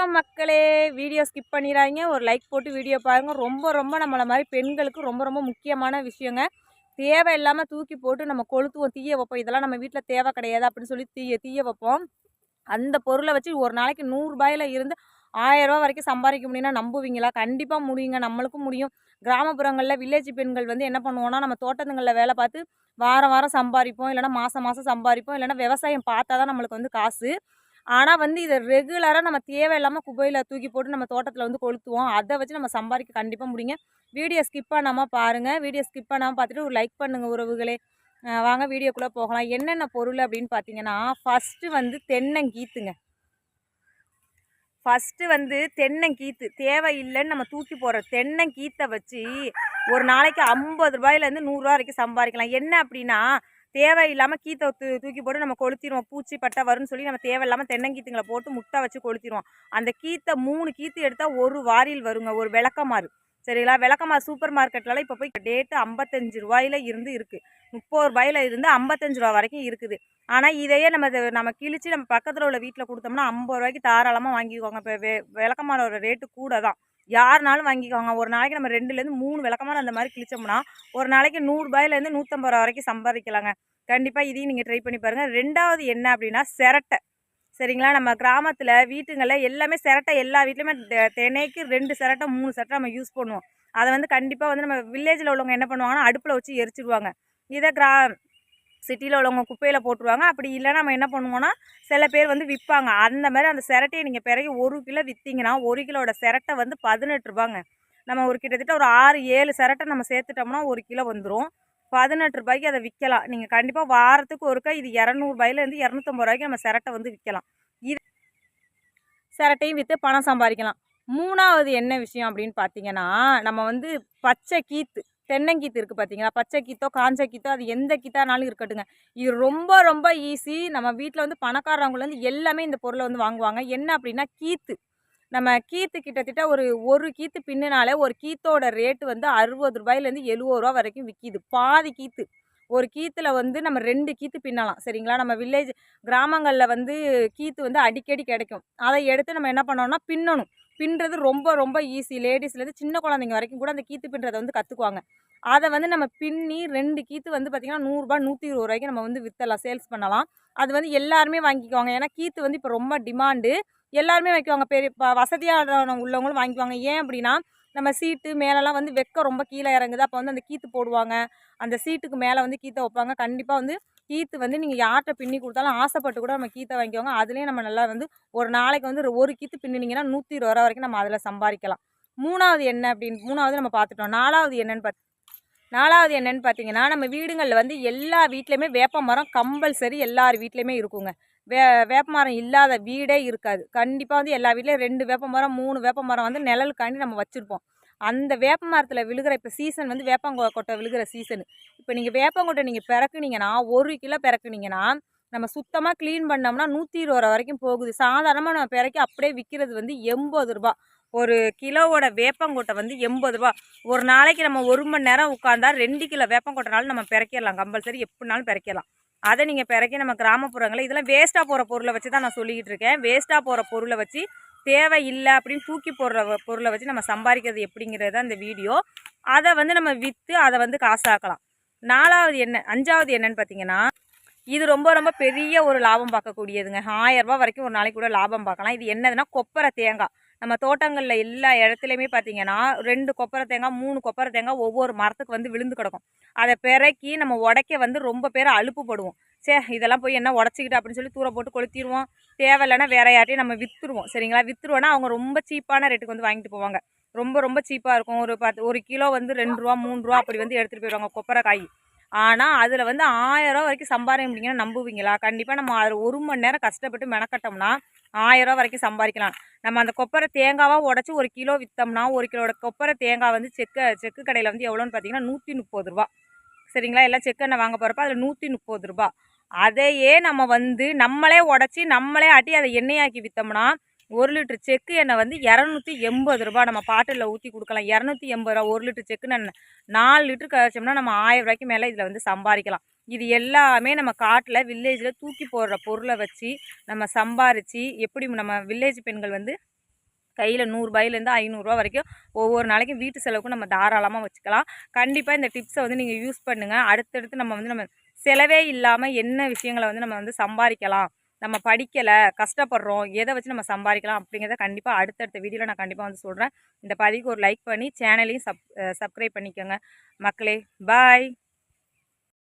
வணக்கம் மக்களே. Video skip பண்ணிடாதீங்க. ஒரு லைக் போட்டு வீடியோ பாருங்கள் ரொம்ப ரொம்ப நம்மளை மாதிரி பெண்களுக்கு ரொம்ப ரொம்ப முக்கியமான விஷயங்க. தேவை இல்லாமல் தூக்கி போட்டு நம்ம கொளுத்துவோம். தீய வைப்போம். இதெல்லாம் நம்ம வீட்டில் தேவை கிடையாது அப்படின்னு சொல்லி தீய தீய வைப்போம். அந்த பொருளை வச்சு ஒரு நாளைக்கு நூறுரூபாயில் இருந்து ஆயிரரூபா வரைக்கும் சம்பாதிக்க முடியும்னா நம்புவீங்களா? கண்டிப்பாக முடியுங்க. நம்மளுக்கும் முடியும். கிராமப்புறங்களில் வில்லேஜ் பெண்கள் வந்து என்ன பண்ணுவோம்னா நம்ம தோட்டத்துங்களில் வேலை பார்த்து வாரம் வாரம் சம்பாதிப்போம். இல்லைனா மாதம் மாதம் சம்பாதிப்போம். இல்லைனா விவசாயம் பார்த்தா தான் நம்மளுக்கு வந்து காசு. ஆனால் வந்து இதை ரெகுலராக நம்ம தேவையில்லாமல் குப்பையில் தூக்கி போட்டு நம்ம தோட்டத்தில் வந்து கொளுத்துவோம். அதை வச்சு நம்ம சம்பாதிக்க கண்டிப்பாக முடியுங்க. வீடியோ ஸ்கிப் பண்ணாமல் பாருங்கள் வீடியோ ஸ்கிப் பண்ணாமல் பார்த்துட்டு ஒரு லைக் பண்ணுங்கள் உறவுகளே. வாங்க வீடியோக்குள்ளே போகலாம். என்னென்ன பொருள் அப்படின்னு பார்த்தீங்கன்னா ஃபஸ்ட்டு வந்து தென்னங்கீத்துங்க. ஃபஸ்ட்டு வந்து தென்னங்கீத்து. தேவையில்லைன்னு நம்ம தூக்கி போடுற தென்னங்கீத்தை வச்சு ஒரு நாளைக்கு ஐம்பது ரூபாயிலேருந்து நூறுரூவா வரைக்கும் சம்பாதிக்கலாம். என்ன அப்படின்னா தேவையில்லாமல் கீத்தை தூ தூக்கி போட்டு நம்ம கொளுத்திடுவோம். பூச்சி பட்டை வரும்னு சொல்லி நம்ம தேவையில்லாமல் தென்னங்கீத்துங்களை போட்டு முட்டை வச்சு கொளுத்திடுவோம். அந்த கீத்தை மூணு கீத்து எடுத்தால் ஒரு வாரியில் வருங்க ஒரு விளக்கமாறு. சரிங்களா? விளக்கமாறு சூப்பர் மார்க்கெட்லலாம் இப்போ போய் டேட்டு ஐம்பத்தஞ்சு ரூபாயில இருந்து இருக்குது முப்பது ரூபாயில இருந்து ஐம்பத்தஞ்சு ரூபா வரைக்கும் இருக்குது. ஆனால் இதையே நம்ம இதை நம்ம கிழிச்சு நம்ம பக்கத்தில் உள்ள வீட்டில் கொடுத்தோம்னா ஐம்பது ரூபாய்க்கு தாராளமாக வாங்கிக்குவாங்க இப்போ வெ விளக்கமாரோட ரேட்டு கூட தான். யாருனாலும் வாங்கிக்கோங்க. ஒரு நாளைக்கு நம்ம ரெண்டுலேருந்து மூணு விளக்கமான அந்த மாதிரி கிழிச்சோம்னா ஒரு நாளைக்கு நூறுரூபாயிலேருந்து நூற்றம்பது ரூபா வரைக்கும் சம்பாதிக்கலாங்க. கண்டிப்பாக இதையும் நீங்கள் ட்ரை பண்ணி பாருங்கள் ரெண்டாவது என்ன அப்படின்னா சிரட்டை. சரிங்களா? நம்ம கிராமத்தில் வீட்டுங்களில் எல்லாமே சிரட்டை எல்லா வீட்லேயுமே தினைக்கு ரெண்டு சிரட்டை மூணு சிரட்டை நம்ம யூஸ் பண்ணுவோம். அதை வந்து கண்டிப்பாக வந்து நம்ம வில்லேஜில் உள்ளவங்க என்ன பண்ணுவாங்கன்னா அடுப்பில் வச்சு எரிச்சிடுவாங்க இதை கிரா சிட்டியில் உள்ளவங்க குப்பையில் போட்டுருவாங்க. அப்படி இல்லைன்னா நம்ம என்ன பண்ணுவோன்னா சில பேர் வந்து விற்பாங்க அந்த மாதிரி அந்த சிரட்டையை நீங்கள் பிறகு ஒரு கிலோ விற்றீங்கன்னா ஒரு கிலோட சிரட்டை வந்து பதினெட்டு ரூபாங்க. நம்ம ஒரு கிட்டத்தட்ட ஒரு ஆறு ஏழு சிரட்டை நம்ம சேர்த்துட்டோம்னா ஒரு கிலோ வந்துடும் பதினெட்டு ரூபாய்க்கு அதை விற்கலாம். நீங்கள் கண்டிப்பாக வாரத்துக்கு ஒருக்கா இது இரநூறுபாயிலேருந்து இரநூத்தம்பது ரூபாய்க்கு நம்ம சிரட்டை வந்து விற்கலாம். இது சிரட்டையும் விற்று பணம் சம்பாதிக்கலாம். மூணாவது என்ன விஷயம் அப்படின்னு பார்த்தீங்கன்னா நம்ம வந்து பச்சை கீத்து. தென்னங்கீத்து இருக்குது பார்த்தீங்களா பச்சை கீத்தோ காஞ்ச கீத்தோ அது எந்த கீத்தானாலும் இருக்கட்டுங்க. இது ரொம்ப ரொம்ப ஈஸி நம்ம வீட்டில் வந்து பணக்காரவங்கலேருந்து எல்லாமே இந்த பொருளை வந்து வாங்குவாங்க. என்ன அப்படின்னா கீத்து. நம்ம கீத்து கிட்டத்தட்ட ஒரு ஒரு கீத்து பின்னுனாலே ஒரு கீத்தோட ரேட்டு வந்து அறுபது ரூபாயிலேருந்து எழுபது ரூபா வரைக்கும் விற்கிது பாதி கீத்து. ஒரு கீத்தில் வந்து நம்ம ரெண்டு கீத்து பின்னலாம் சரிங்களா? நம்ம வில்லேஜ் கிராமங்களில் வந்து கீத்து வந்து அடிக்கடி கிடைக்கும். அதை எடுத்து நம்ம என்ன பண்ணோம்னா பின்னணும். பின்னுறது ரொம்ப ரொம்ப ஈஸி லேடிஸ்லேருந்து சின்ன குழந்தைங்க வரைக்கும் கூட அந்த கீத்து பின்றதை வந்து கற்றுக்குவாங்க அதை வந்து நம்ம பின்னி ரெண்டு கீத்து வந்து பார்த்திங்கன்னா நூறுரூபா நூற்றி இருபது ரூபாய்க்கு நம்ம வந்து விற்றலாம் சேல்ஸ் பண்ணலாம். அது வந்து எல்லாருமே வாங்கிக்குவாங்க. ஏன்னா கீத்து வந்து இப்போ ரொம்ப டிமாண்டு எல்லாருமே வைக்குவாங்க. பெரிய இப்போ வசதியான உள்ளவங்களும் வாங்கிக்குவாங்க. ஏன் அப்படின்னா நம்ம சீட்டு மேலெல்லாம் வந்து வெக்க ரொம்ப கீழே இறங்குது. அப்போ வந்து அந்த கீத்து போடுவாங்க. அந்த சீட்டுக்கு மேலே வந்து கீத்தை வைப்பாங்க. கண்டிப்பாக வந்து கீத்து வந்து நீங்கள் யார்கிட்ட பின்னி கொடுத்தாலும் ஆசைப்பட்டு கூட நம்ம கீத்தை வாங்கிக்குவாங்க அதுலேயும் நம்ம நல்லா வந்து ஒரு நாளைக்கு வந்து ஒரு- ஒரு கீத்து பின்னினீங்கன்னா நூற்றி இருபது ரூபா வரைக்கும் நம்ம அதில் சம்பாதிக்கலாம். மூணாவது என்ன அப்படின்னு மூணாவது நம்ம பார்த்துட்டோம். நாலாவது என்னன்னு பார்த்து நாலாவது என்னன்னு பார்த்தீங்கன்னா நம்ம வீடுங்களில் வந்து எல்லா வீட்லேயுமே வேப்ப மரம் கம்பல்சரி எல்லார் வீட்லேயுமே இருக்குங்க. வே வேப்ப மரம் இல்லாத வீடே இருக்காது. கண்டிப்பாக வந்து எல்லா வீட்லேயும் ரெண்டு வேப்ப மரம் மூணு வேப்ப மரம் வந்து நிழலுக்காண்டி நம்ம வச்சுருப்போம். அந்த வேப்ப மரத்தில் விழுகிற இப்போ சீசன் வந்து வேப்பங்கொட்டை விழுகிற சீசன் இப்போ நீங்கள் வேப்பங்கொட்டை நீங்கள் பிறக்குனீங்கன்னா ஒரு கிலோ பிறக்குனீங்கன்னா நம்ம சுத்தமாக க்ளீன் பண்ணோம்னா நூற்றி இருபது ரூபா வரைக்கும் போகுது. சாதாரணமாக நம்ம பிறக்கி அப்படியே விற்கிறது வந்து எண்பது ரூபா. ஒரு கிலோவோட வேப்பங்கொட்டை வந்து எண்பது ரூபா. ஒரு நாளைக்கு நம்ம ஒரு மணி நேரம் உட்காந்தா ரெண்டு கிலோ வேப்பங்கொட்டைனாலும் நம்ம பிறக்கிடலாம் கம்பல்சரி எப்படினாலும் பிறக்கலாம் அதை நீங்கள் பிறக்கி நம்ம கிராமப்புறங்களில் இதெல்லாம் வேஸ்ட்டாக போகிற பொருளை வச்சு தான் நான் சொல்லிக்கிட்டு இருக்கேன். வேஸ்ட்டாக போகிற பொருளை வச்சு தேவை இல்லை அப்படின்னு தூக்கி போடுற பொருளை வச்சு நம்ம சம்பாதிக்கிறது எப்படிங்கிறது தான் இந்த வீடியோ. அதை வந்து நம்ம விற்று அதை வந்து காசாக்கலாம். நாலாவது என்ன அஞ்சாவது என்னன்னு பார்த்தீங்கன்னா இது ரொம்ப ரொம்ப பெரிய ஒரு லாபம் பார்க்கக்கூடியதுங்க. ஆயிரம் ரூபா வரைக்கும் ஒரு நாளைக்கு கூட லாபம் பார்க்கலாம். இது என்னதுன்னா கொப்பரை தேங்காய். நம்ம தோட்டங்களில் எல்லா இடத்துலையுமே பார்த்தீங்கன்னா ரெண்டு கொப்பரை தேங்காய் மூணு கொப்பரை தேங்காய் ஒவ்வொரு மரத்துக்கு வந்து விழுந்து கிடக்கும். அதை பிறக்கி நம்ம உடைக்க வந்து ரொம்ப பேர் அலுப்புப்படுவோம் சே இதெல்லாம் போய் என்ன உடச்சிக்கிட்டு அப்படின்னு சொல்லி தூர போட்டு கொளுத்திடுவோம். தேவையில்லைன்னா வேற யார்ட்டையும் நம்ம விற்றுருவோம் சரிங்களா? விற்றுருவோன்னா அவங்க ரொம்ப சீப்பான ரேட்டுக்கு வந்து வாங்கிட்டு போவாங்க. ரொம்ப ரொம்ப சீப்பாக இருக்கும். ஒரு பத்து ஒரு கிலோ வந்து ரெண்டு ரூபா மூணு ரூபா அப்படி வந்து எடுத்துகிட்டு போயிடுவாங்க கொப்பரை காய் ஆனால் அதில் வந்து ஆயிரம் வரைக்கும் சம்பாதிக்க முடியுங்கன்னா நம்புவீங்களா? கண்டிப்பாக நம்ம அதில் ஒரு மணி நேரம் கஷ்டப்பட்டு மெனக்கட்டோம்னா ஆயிரம் வரைக்கும் சம்பாதிக்கலாம் நம்ம அந்த கொப்பரை தேங்காவாக உடச்சி ஒரு கிலோ விற்றோம்னா ஒரு கிலோட கொப்பரை தேங்காய் வந்து செக்கு செக்கு கடையில் வந்து எவ்வளோன்னு பார்த்தீங்கன்னா நூற்றி முப்பது ரூபா. சரிங்களா? எல்லாம் செக்கெண்ணெய் வாங்க போகிறப்ப அதில் நூற்றி முப்பது ரூபா. அதையே நம்ம வந்து நம்மளே உடச்சி நம்மளே ஆட்டி அதை எண்ணெயாக்கி விற்றோம்னா ஒரு லிட்டர் செக்கு எண்ணெய் வந்து இரநூத்தி எண்பது ரூபா நம்ம பாட்டிலில் ஊற்றி கொடுக்கலாம். இரநூத்தி எண்பது ரூபா ஒரு லிட்டர் செக்கு எண்ணெய். நாலு லிட்டர் கழிச்சோம்னா நம்ம ஆயிரம் ரூபாய்க்கு மேலே இதில் வந்து சம்பாதிக்கலாம் இது எல்லாமே நம்ம காட்டில் வில்லேஜில் தூக்கி போடுற பொருளை வச்சு நம்ம சம்பாரித்து எப்படி நம்ம வில்லேஜ் பெண்கள் வந்து கையில் நூறுரூபாயிலேருந்து ஐநூறுரூவா வரைக்கும் ஒவ்வொரு நாளைக்கும் வீட்டு செலவுக்கும் நம்ம தாராளமாக வச்சுக்கலாம். கண்டிப்பாக இந்த டிப்ஸை வந்து நீங்கள் யூஸ் பண்ணுங்கள் அடுத்தடுத்து நம்ம வந்து நம்ம செலவே இல்லாமல் என்ன விஷயங்களை வந்து நம்ம வந்து சம்பாதிக்கலாம். நம்ம படிக்கலை கஷ்டப்படுறோம் எதை வச்சு நம்ம சம்பாதிக்கலாம் அப்படிங்கிறத கண்டிப்பாக அடுத்தடுத்த வீடியோவில் நான் கண்டிப்பாக வந்து சொல்கிறேன் இந்த பதிவுக்கு ஒரு லைக் பண்ணி சேனலையும் சப் சப்ஸ்கிரைப் பண்ணிக்கோங்க. மக்களே பாய்